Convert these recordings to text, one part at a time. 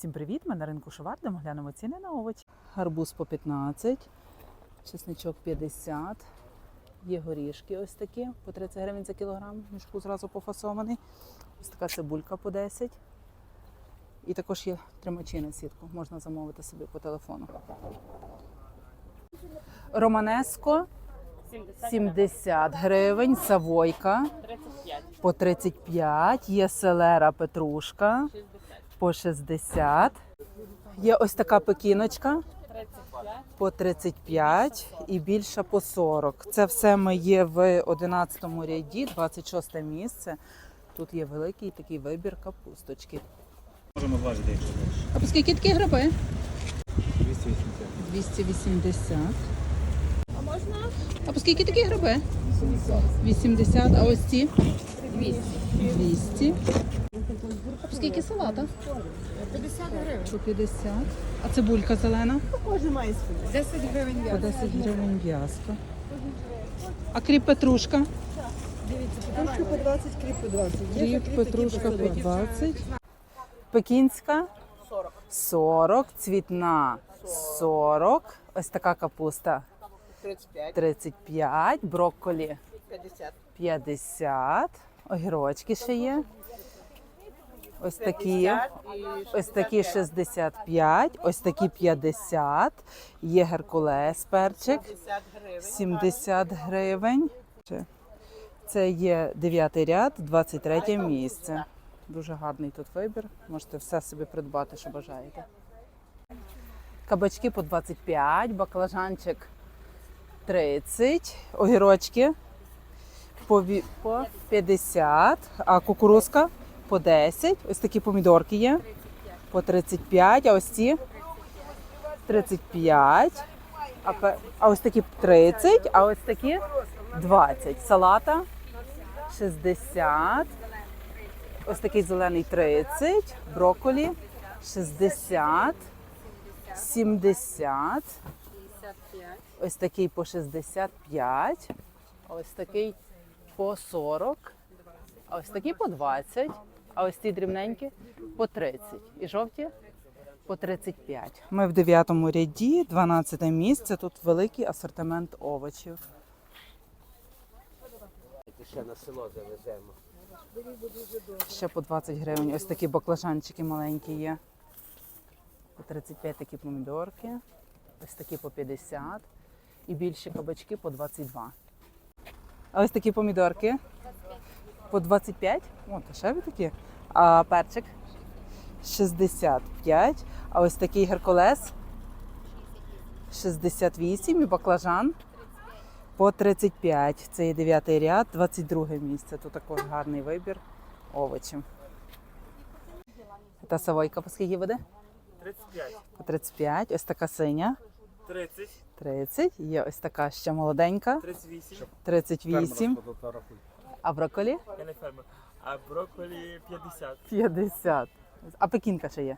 Всім привіт! Ми на ринку Шовардемо глянемо ціни на овочі. Гарбуз по 15, чесничок 50, є горішки ось такі по 30 гривень за кілограм, мішку зразу пофасований. Ось така цибулька по 10. І також є тримачі на сітку, можна замовити собі по телефону. Романеско 70 гривень, савойка 35, по 35, є селера петрушка 60, по 60. Є ось така пекіночка по 35 і більша по 40. Це все ми є в 11 ряді, 26 місце. Тут є великий такий вибір капусточки. Можемо зважити, якщо хочеш. А по скільки такі гриби? 280. 280. А можна? А по скільки такі гриби? 80. А ось ці? 200. 200. Скільки салата? 50 гривень. По 50. А цибулька зелена? Кожен має свій. 10 гривень По 10 гривень в'язка. А кріп петрушка? Петрушка по 20, кріп по 20. Є Кріп петрушка по 20. Пекінська 40. 40. Цвітна 40. Ось така капуста 35, 35. Брокколі 50. 50. Огірочки ще є. Ось такі. Ось такі 65, ось такі 50. Є геркулес перчик 70 гривень. Це є 9 ряд, 23 місце. Дуже гарний тут вибір. Можете все собі придбати, що бажаєте. Кабачки по 25, баклажанчик 30, огірочки по 50, а кукурузка по 10. Ось такі помідорки є по 35, а ось ці 35. А, а ось такі 30, а ось такі 20. Салата 60. Ось такий зелений 30, брокколі 60, 70. Ось такий по 65, а ось такий по 40, а ось такі по 20, а ось ці дрібненькі по 30. І жовті по 35. Ми в 9 ряді, 12 місце. Тут великий асортимент овочів. Ще на село завеземо. Ще по 20 гривень. Ось такі баклажанчики маленькі є. По 35 такі помідорки. Ось такі по 50. І більші кабачки по 22. А ось такі помідорки по 25. О, дешеві такі. А перчик 65. А ось такий геркулес 68 і баклажан по 35. Це є 9 ряд, 22 місце. Тут також гарний вибір овочів. Та савойка по скільки буде? 35. По 35. Ось така синя. 30. 30. Є ось така ще молоденька. 38. 38. А брокколі? Я не фермер. А брокколі 50. 50. А пекінка ще є.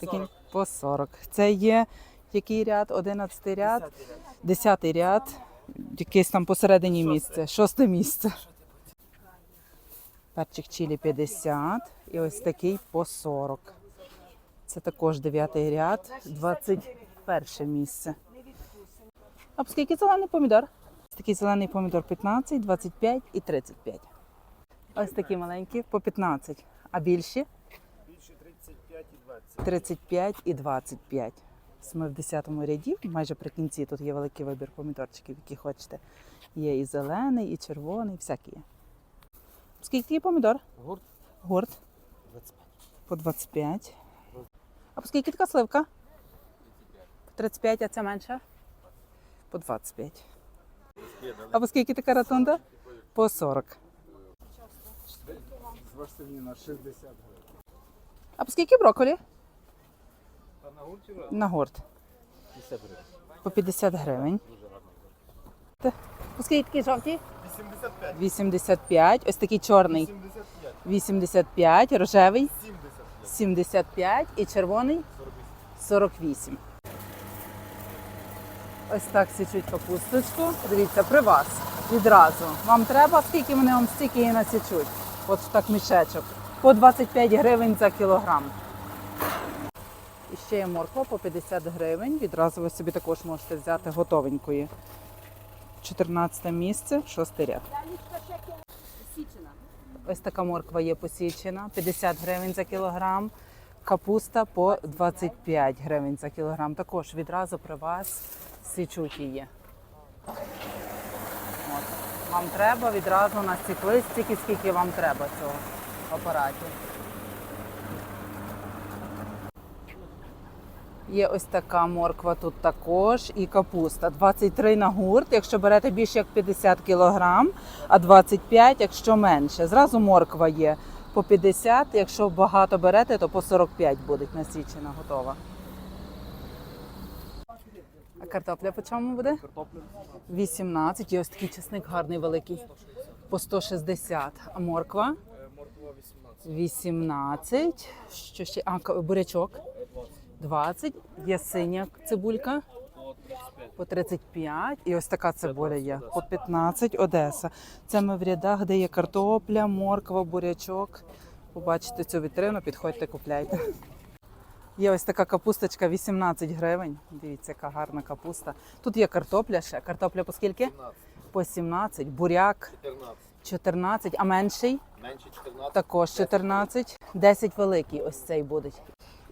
Пекін 40. по 40. Це є який ряд? 11 ряд, 50 ряд. 10 ряд, якесь там посередині місце, шосте місце. Перчик чилі 50 і ось такий по 40. Це також 9 ряд, 21 місце. А скільки зелений помідор? Ось такий зелений помідор 15, 25 і 35. Ось такі маленькі по 15. А більші? Більше 35 і 20. 35 і 25. Ми в 10 ряді, майже при кінці тут є великий вибір помідорчиків, які хочете. Є і зелений, і червоний, всякі є. Скільки є помідор? Гурт Гурт 25. по 25. А по скільки така сливка? По 35, а ця менша? По 25. А по скільки така ратунда? По 40. Зварсовіна 60 гривень. А по скільки брокколі? На гурті гурт. 50 гривень. По 50 гривень. По скільки такі жовті? 85. 85. Ось такий чорний 75. 85, рожевий 75. 75 і червоний 48. Ось так січуть капусточку. Дивіться, при вас відразу. Вам треба, скільки вони вам стільки і насічуть. От так мішечок. По 25 гривень за кілограм. І ще є морква по 50 гривень. Відразу ви собі також можете взяти готовенької. 14 місце, 6 ряд. Ось така морква є посічена, 50 гривень за кілограм. Капуста по 25 гривень за кілограм. Також відразу при вас січуть її. От. Вам треба відразу на стікли стільки, скільки вам треба цього апарату. Є ось така морква тут також і капуста. 23 на гурт, якщо берете більше як 50 кілограм, а 25, якщо менше. Зразу морква є по 50, якщо багато берете, то по 45 буде насічена готова. Картопля по чому буде? Картопля 18. І ось такий чесник гарний великий. По 160. А морква? морква 18. 18. Що ще? А, бурячок? 20. Є синя цибулька? По 35. І ось така цибуля є. По 15 Одеса. Це ми в рядах, де є картопля, морква, бурячок. Побачите цю вітрину, підходьте, купляйте. Є ось така капусточка 18 гривень. Дивіться, яка гарна капуста. Тут є картопля ще. Картопля по скільки? 17. По 17. Буряк 14. 14, а менший? Менше 14. Також 14. 10 великий ось цей буде.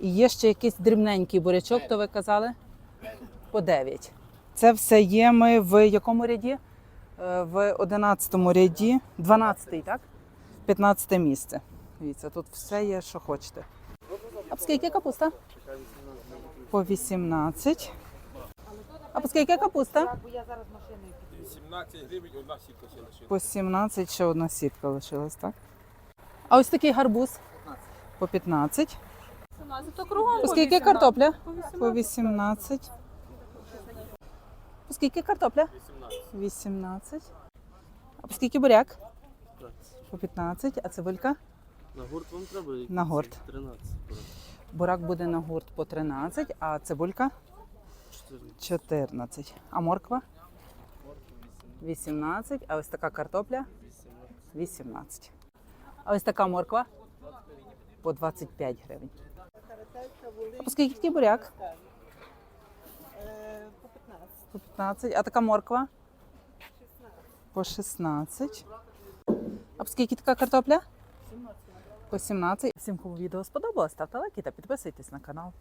І є ще якийсь дрібненький бурячок, то ви казали? По 9. Це все є ми в якому ряді? Е, В 11 ряді, 12, так? 15 місце. Дивіться, тут все є, що хочете. Скільки капуста? По 18. А по скільки капуста? 17 гривень, одна сітка ще лишила. По 17 ще одна сітка лишилась, так? А ось такий гарбуз по 15. То По скільки картопля? По 18. По скільки картопля? 18. 18. А по скільки буряк? По 15. А цибулька? На гурт вам треба? На гурт. 13. Бурак буде на гурт по 13, а цибулька 14. 14. А морква? 18. А ось така картопля? 18. А ось така морква? По 25 гривень. А по скільки такий буряк? По 15. А така морква? По 16. А по скільки така картопля? По 17. Всім, кому відео сподобалось, ставте лайки та підписуйтесь на канал.